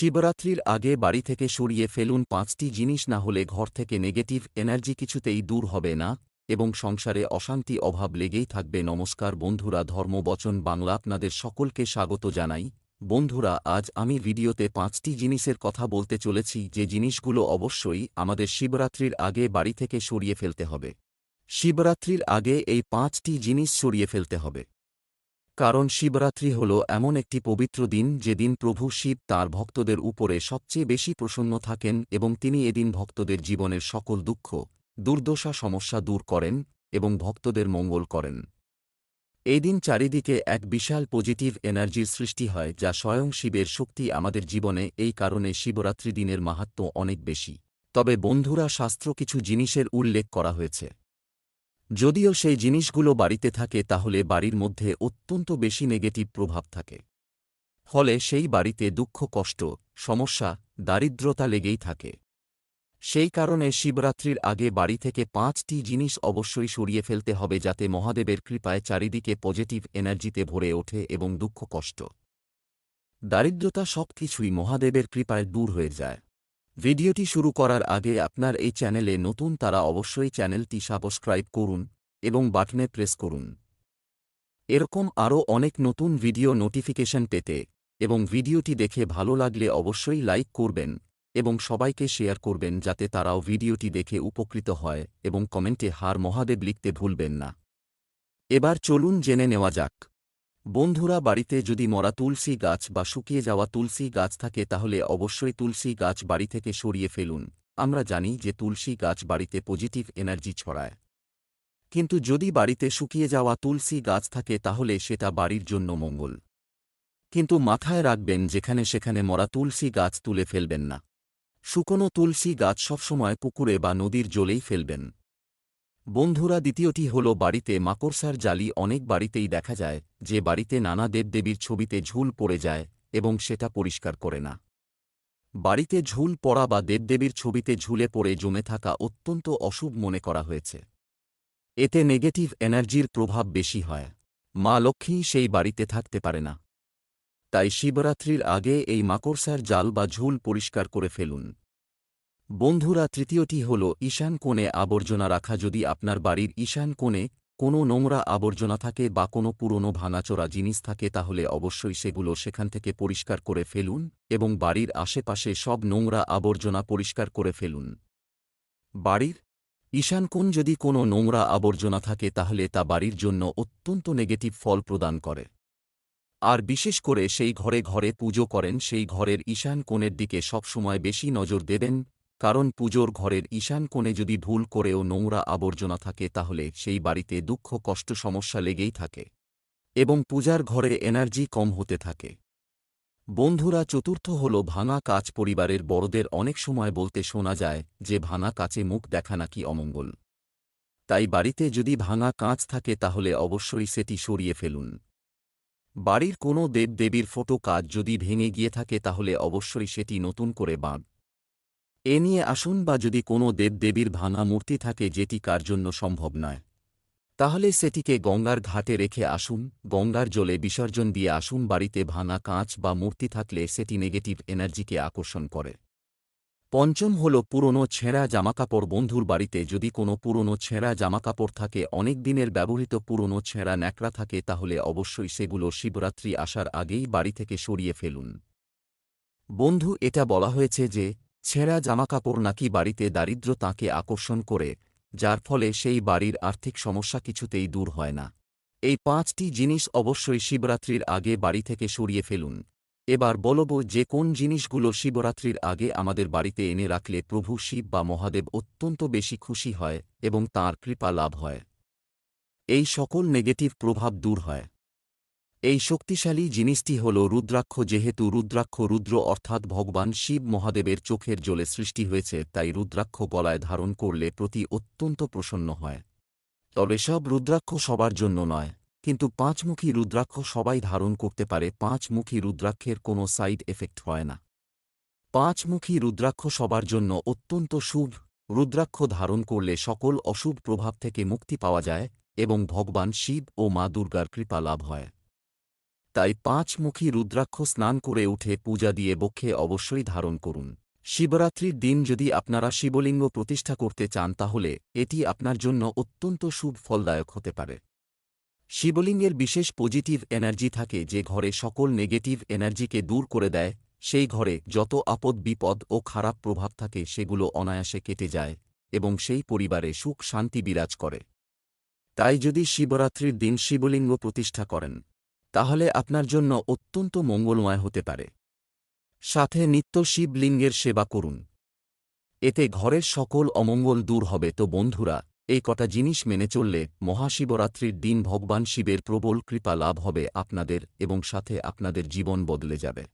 শিবরাত্রির আগে বাড়ি থেকে সরিয়ে ফেলুন পাঁচটি জিনিস না হলে ঘর থেকে নেগেটিভ এনার্জি কিছুতেই দূর হবে না, এবং সংসারে অশান্তি অভাব লেগেই থাকবে। নমস্কার বন্ধুরা ধর্মবচন বাংলা আপনাদের সকলকে স্বাগত জানাই। বন্ধুরা, আজ আমি ভিডিওতে পাঁচটি জিনিসের কথা বলতে চলেছি, যে জিনিসগুলো অবশ্যই আমাদের শিবরাত্রির আগে বাড়ি থেকে সরিয়ে ফেলতে হবে। শিবরাত্রির আগে এই পাঁচটি জিনিস সরিয়ে ফেলতে হবে। কারণ শিবরাত্রি হল এমন একটি পবিত্র দিন যেদিন প্রভু শিব তাঁর ভক্তদের উপরে সবচেয়ে বেশি প্রসন্ন থাকেন এবং তিনি এদিন ভক্তদের জীবনের সকল দুঃখ, দুর্দশা, সমস্যা দূর করেন এবং ভক্তদের মঙ্গল করেন। এই দিন চারিদিকে এক বিশাল পজিটিভ এনার্জির সৃষ্টি হয় যা স্বয়ং শিবের শক্তি আমাদের জীবনে এই কারণে শিবরাত্রি দিনের মাহাত্ম্য অনেক বেশি। তবে বন্ধুরা, শাস্ত্র কিছু জিনিসের উল্লেখ করা হয়েছে। যদিও সেই জিনিসগুলো বাড়িতে থাকে তাহলে বাড়ির মধ্যে অত্যন্ত বেশি নেগেটিভ প্রভাব থাকে। ফলে সেই বাড়িতে দুঃখ, কষ্ট, সমস্যা, দারিদ্রতা লেগেই থাকে। সেই কারণে শিবরাত্রির আগে বাড়ি থেকে পাঁচটি জিনিস অবশ্যই সরিয়ে ফেলতে হবে যাতে মহাদেবের কৃপায় চারিদিকে পজিটিভ এনার্জিতে ভরে ওঠে এবং দুঃখ, কষ্ট, দারিদ্রতা সব কিছুই মহাদেবের কৃপায় দূর হয়ে যায়। ভিডিওটি শুরু করার আগে আপনার এই চ্যানেলে নতুন তারা অবশ্যই চ্যানেলটি সাবস্ক্রাইব করুন এবং বাটনে প্রেস করুন। এরকম আরও অনেক নতুন ভিডিও নোটিফিকেশন পেতে এবং ভিডিওটি দেখে ভালো লাগলে অবশ্যই লাইক করবেন এবং সবাইকে শেয়ার করবেন যাতে তারাও ভিডিওটি দেখে উপকৃত হয় এবং কমেন্টে হার মহাদেব লিখতে ভুলবেন না। এবার চলুন জেনে নেওয়া যাক। বন্ধুরা বাড়িতে যদি মরা তুলসী গাছ বা শুকিয়ে যাওয়া তুলসী গাছ থাকে তাহলে অবশ্যই তুলসী গাছ বাড়ি থেকে সরিয়ে ফেলুন। আমরা জানি যে তুলসী গাছ বাড়িতে পজিটিভ এনার্জি ছড়ায়। কিন্তু যদি বাড়িতে শুকিয়ে যাওয়া তুলসী গাছ থাকে তাহলে সেটা বাড়ির জন্য মঙ্গল। কিন্তু মাথায় রাখবেন যেখানে সেখানে মরা তুলসী গাছ তুলে ফেলবেন না। শুকনো তুলসী গাছ সবসময় পুকুরে বা নদীর জলেই ফেলবেন। বন্ধুরা, দ্বিতীয়টি হল বাড়িতে মাকড়সার জালি। অনেক বাড়িতেই দেখা যায় যে বাড়িতে নানা দেবদেবীর ছবিতে ঝুল পড়ে যায় এবং সেটা পরিষ্কার করে না। বাড়িতে ঝুল পড়া বা দেবদেবীর ছবিতে ঝুলে পড়ে জমে থাকা অত্যন্ত অশুভ মনে করা হয়েছে। এতে নেগেটিভ এনার্জির প্রভাব বেশি হয়। মা লক্ষ্মী সেই বাড়িতে থাকতে পারে না। তাই শিবরাত্রির আগে এই মাকড়সার জাল বা ঝুল পরিষ্কার করে ফেলুন। বন্ধুরা, তৃতীয়টি হল ঈশান কোণে আবর্জনা রাখা। যদি আপনার বাড়ির ঈশান কোণে কোনো নোংরা আবর্জনা থাকে বা কোনো পুরনো ভাঙাচোরা জিনিস থাকে, তাহলে অবশ্যই সেগুলো সেখান থেকে পরিষ্কার করে ফেলুন এবং বাড়ির আশেপাশে সব নোংরা আবর্জনা পরিষ্কার করে ফেলুন। বাড়ির ঈশানকোণ যদি কোনো নোংরা আবর্জনা থাকে, তাহলে তা বাড়ির জন্য অত্যন্ত নেগেটিভ ফল প্রদান করে। আর বিশেষ করে সেই ঘরে ঘরে পুজো করেন, সেই ঘরের ঈশান কোণের দিকে সবসময় বেশি নজর দেবেন কারণ পুজোর ঘরের ঈশান কোণে যদি ভুল করেও নোংরা আবর্জনা থাকে তাহলে সেই বাড়িতে দুঃখ, কষ্ট, সমস্যা লেগেই থাকে এবং পূজার ঘরে এনার্জি কম হতে থাকে। বন্ধুরা, চতুর্থ হল ভাঙা কাচ পরিবারের বড়দের অনেক সময় বলতে শোনা যায় যে ভাঙা কাচে মুখ দেখা নাকি অমঙ্গল। তাই বাড়িতে যদি ভাঙা কাঁচ থাকে তাহলে অবশ্যই সেটি সরিয়ে ফেলুন। বাড়ির কোনো দেবদেবীর ফটো কাজ যদি ভেঙে গিয়ে থাকে তাহলে অবশ্যই সেটি নতুন করে বাঁধ। এ নিয়ে আসুন বা যদি কোনো দেবদেবীর ভাঙা মূর্তি থাকে যেটি কার জন্য সম্ভব নয়। তাহলে সেটিকে গঙ্গার ঘাটে রেখে আসুন, গঙ্গার জলে বিসর্জন দিয়ে আসুন, বাড়িতে ভাঙা কাঁচ বা মূর্তি থাকলে সেটি নেগেটিভ এনার্জিকে আকর্ষণ করে। পঞ্চম হল পুরনো ছেঁড়া জামাকাপড়। বন্ধুর বাড়িতে যদি কোনো পুরনো ছেঁড়া জামাকাপড় থাকে, অনেক দিনের ব্যবহৃত পুরনো ছেঁড়া ন্যাকড়া থাকে, তাহলে অবশ্যই সেগুলো শিবরাত্রি আসার আগেই বাড়ি থেকে সরিয়ে ফেলুন। বন্ধু, এটা বলা হয়েছে যে ছেঁড়া জামাকাপড় নাকি বাড়িতে দারিদ্র তাঁকে আকর্ষণ করে, যার ফলে সেই বাড়ির আর্থিক সমস্যা কিছুতেই দূর হয় না। এই পাঁচটি জিনিস অবশ্যই শিবরাত্রির আগে বাড়ি থেকে সরিয়ে ফেলুন। এবার বলব যে কোন জিনিসগুলো শিবরাত্রির আগে আমাদের বাড়িতে এনে রাখলে প্রভু শিব বা মহাদেব অত্যন্ত বেশি খুশি হয় এবং তাঁর কৃপা লাভ হয়। এই সকল নেগেটিভ প্রভাব দূর হয়। এই শক্তিশালী জিনিসটি হল রুদ্রাক্ষ, যেহেতু রুদ্রাক্ষ রুদ্র অর্থাৎ ভগবান শিব মহাদেবের চোখের জলে সৃষ্টি হয়েছে, তাই রুদ্রাক্ষ গলায় ধারণ করলে প্রতি অত্যন্ত প্রসন্ন হয়। তবে সব রুদ্রাক্ষ সবার জন্য নয়, কিন্তু পাঁচমুখী রুদ্রাক্ষ সবাই ধারণ করতে পারে, পাঁচমুখী রুদ্রাক্ষের কোনো সাইড এফেক্ট হয় না। পাঁচমুখী রুদ্রাক্ষ সবার জন্য অত্যন্ত শুভ, রুদ্রাক্ষ ধারণ করলে সকল অশুভ প্রভাব থেকে মুক্তি পাওয়া যায় এবং ভগবান শিব ও মা দুর্গার কৃপা লাভ হয়। তাই পাঁচমুখী রুদ্রাক্ষ স্নান করে উঠে পূজা দিয়ে বক্ষে অবশ্যই ধারণ করুন। শিবরাত্রির দিন যদি আপনারা শিবলিঙ্গ প্রতিষ্ঠা করতে চান তাহলে এটি আপনার জন্য অত্যন্ত শুভ ফলদায়ক হতে পারে। শিবলিঙ্গের বিশেষ পজিটিভ এনার্জি থাকে যে ঘরে সকল নেগেটিভ এনার্জিকে দূর করে দেয়, সেই ঘরে যত আপদ বিপদ ও খারাপ প্রভাব থাকে সেগুলো অনায়াসে কেটে যায় এবং সেই পরিবারে সুখ শান্তি বিরাজ করে। তাই যদি শিবরাত্রির দিন শিবলিঙ্গ প্রতিষ্ঠা করেন তাহলে আপনার জন্য অত্যন্ত মঙ্গলময় হতে পারে। সাথে নিত্য শিবলিঙ্গের সেবা করুন। এতে ঘরের সকল অমঙ্গল দূর হবে। তো বন্ধুরা, এই কটা জিনিস মেনে চললে মহাশিবরাত্রির দিন ভগবান শিবের প্রবল কৃপা লাভ হবে আপনাদের এবং সাথে আপনাদের জীবন বদলে যাবে।